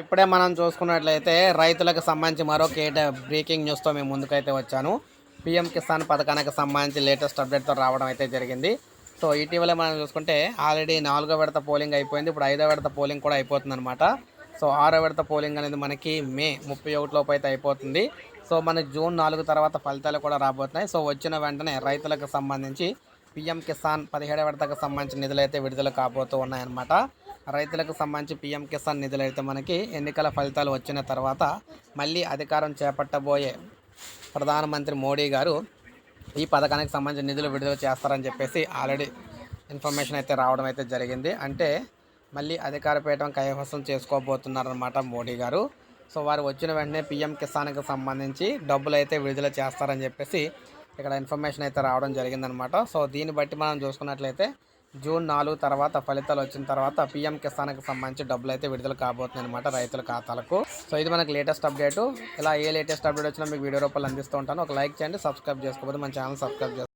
ఇప్పుడే మనం చూసుకున్నట్లయితే రైతులకు సంబంధించి మరో కేట బ్రేకింగ్ న్యూస్తో మేము ముందుకైతే వచ్చాను. పిఎం కిసాన్ పథకానికి సంబంధించి లేటెస్ట్ అప్డేట్తో రావడం అయితే జరిగింది. సో ఇటీవల మనం చూసుకుంటే ఆల్రెడీ నాలుగో విడత పోలింగ్ అయిపోయింది. ఇప్పుడు ఐదో విడత పోలింగ్ కూడా అయిపోతుంది అనమాట సో ఆరో విడత పోలింగ్ అనేది మనకి మే ముప్పై ఒకటిలోపు అయితే అయిపోతుంది. సో మనకి జూన్ నాలుగు తర్వాత ఫలితాలు కూడా రాబోతున్నాయి. సో వచ్చిన వెంటనే రైతులకు సంబంధించి పిఎం కిసాన్ పదిహేడవ విడతకు సంబంధించిన నిధులు అయితే విడుదల కాబోతూ ఉన్నాయన్నమాట. రైతులకు సంబంధించి పిఎం కిసాన్ నిధులు అయితే మనకి ఎన్నికల ఫలితాలు వచ్చిన తర్వాత మళ్ళీ అధికారం చేపట్టబోయే ప్రధానమంత్రి మోడీ గారు ఈ పథకానికి సంబంధించిన నిధులు విడుదల చేస్తారని చెప్పేసి ఆల్రెడీ ఇన్ఫర్మేషన్ అయితే రావడం అయితే జరిగింది. అంటే మళ్ళీ అధికార పీఠం కైవసం చేసుకోబోతున్నారనమాట మోడీ గారు. సో వారు వచ్చిన వెంటనే పిఎం కిసాన్కి సంబంధించి డబ్బులు అయితే విడుదల చేస్తారని చెప్పేసి ఇక్కడ ఇన్ఫర్మేషన్ అయితే రావడం జరిగిందనమాట సో దీన్ని బట్టి మనం చూసుకున్నట్లయితే జూన్ నాలుగు తర్వాత ఫలితాలు వచ్చిన తర్వాత పిఎం కిసాన్కి సంబంధించి డబ్బులు అయితే విడుదల కాబోతుంది అనమాట రైతుల ఖాతాలకు. సో ఇది మనకి లేటెస్ట్ అప్డేట్ ఇలా ఏ లేటెస్ట్ అప్డేట్ వచ్చినా మీకు వీడియో రూపాయలు అందిస్తూ ఉంటాను. ఒక లైక్ చేయండి సబ్స్క్రైబ్ చేసుకోకపోతే మన ఛానల్ సబ్స్క్రైబ్ చేసుకోండి